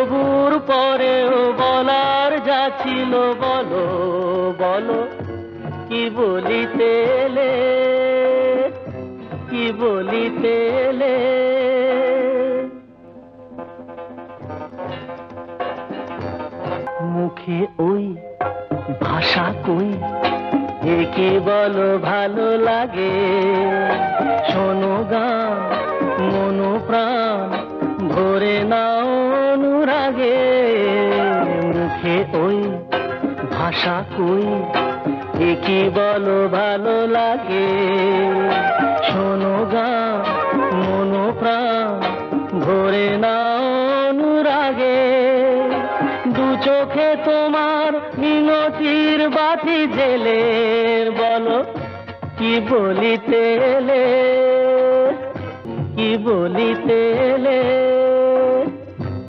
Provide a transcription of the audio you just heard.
তবুর পরেও বলার যা ছিল বলো বলো। কি বলিতে এলে, কি বলিতে এলে? মুখে ওই, ভাষা কই? একে বলো ভালো লাগে। শোনো গান, মনো প্রাণ। অনুরাগে মুখে ওই, ভাষা কই? একে বলো, ভালো লাগে? শোনো গান মনো প্রাণ ভরে নাও অনুরাগে। দু চোখে তোমার মিনতির বাতি জেলের বলো, কি বলিতে এলে? কি বলিতে এলে?